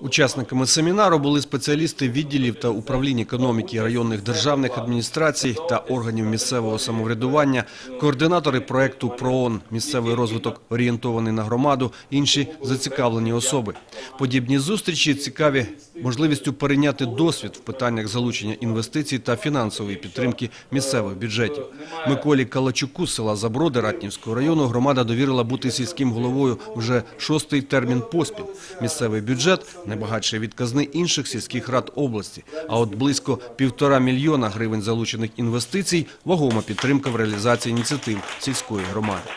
Учасниками семінару були спеціалісти відділів та управлінь економіки районних державних адміністрацій та органів місцевого самоврядування, координатори проекту ПРООН «Місцевий розвиток орієнтований на громаду», інші зацікавлені особи. Подібні зустрічі цікаві можливістю перейняти досвід в питаннях залучення інвестицій та фінансової підтримки місцевих бюджетів. Миколі Калачуку з села Заброди Ратнівського району громада довірила бути сільським головою вже шостий термін поспіль. Місцевий бюджет небагатший від казни інших сільських рад області. А от близько півтора мільйона гривень залучених інвестицій – вагома підтримка в реалізації ініціатив сільської громади.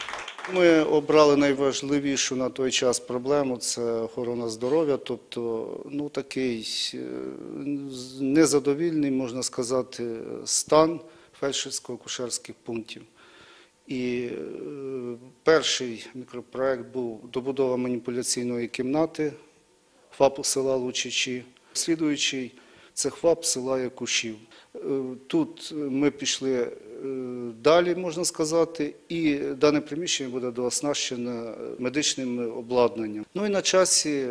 Ми обрали найважливішу на той час проблему це охорона здоров'я, тобто ну такий е, незадовільний, можна сказати, стан фельдшерсько-акушерських пунктів. І е, перший мікропроект був добудова маніпуляційної кімнати ФАПу села Лучичі. Слідуючий це ФАП села Якушів. Е, Тут ми пішли е, далі, можна сказати, і дане приміщення буде дооснащене медичним обладнанням. Ну і на часі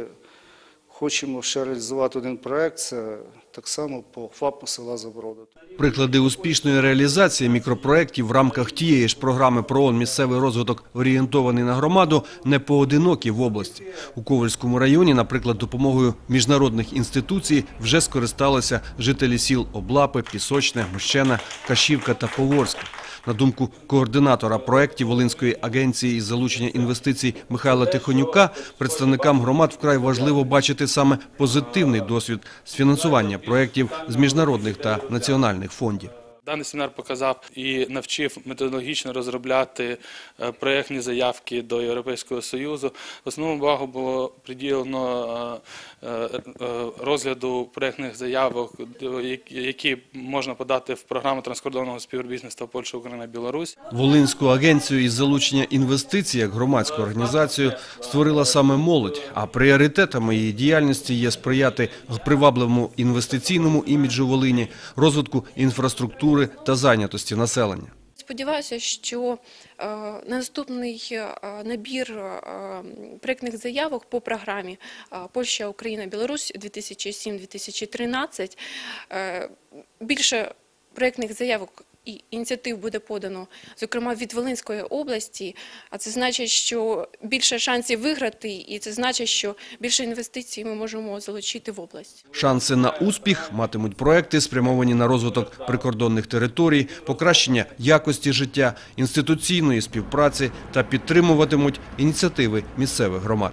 хочемо ще реалізувати один проект, це так само по ФАПу села Заброда. Приклади успішної реалізації мікропроєктів в рамках тієї ж програми ПРООН «Місцевий розвиток орієнтований на громаду» не поодинокі в області. У Ковальському районі, наприклад, допомогою міжнародних інституцій вже скористалися жителі сіл Облапи, Пісочне, Мощена, Кашівка та Поворська. На думку координатора проєктів Волинської агенції із залучення інвестицій Михайла Тихонюка, представникам громад вкрай важливо бачити саме позитивний досвід з фінансування проєктів з міжнародних та національних фондів. Даний семінар показав і навчив методологічно розробляти е, проєктні заявки до Європейського Союзу. Основну увагу було приділено е, е, розгляду проєктних заявок, які можна подати в програму транскордонного співробітництва Польща, Україна, Білорусь. Волинську агенцію із залучення інвестицій як громадську організацію створила саме молодь, а пріоритетами її діяльності є сприяти привабливому інвестиційному іміджу Волині, розвитку інфраструктури та зайнятості населення. Сподіваюся, що е, наступний е, набір е, проєктних заявок по програмі Польща, Україна, Білорусь 2007-2013 е, більше проєктних заявок і ініціатив буде подано, зокрема від Волинської області. А це значить, що більше шансів виграти, і це значить, що більше інвестицій ми можемо залучити в область. Шанси на успіх матимуть проекти, спрямовані на розвиток прикордонних територій, покращення якості життя, інституційної співпраці та підтримуватимуть ініціативи місцевих громад.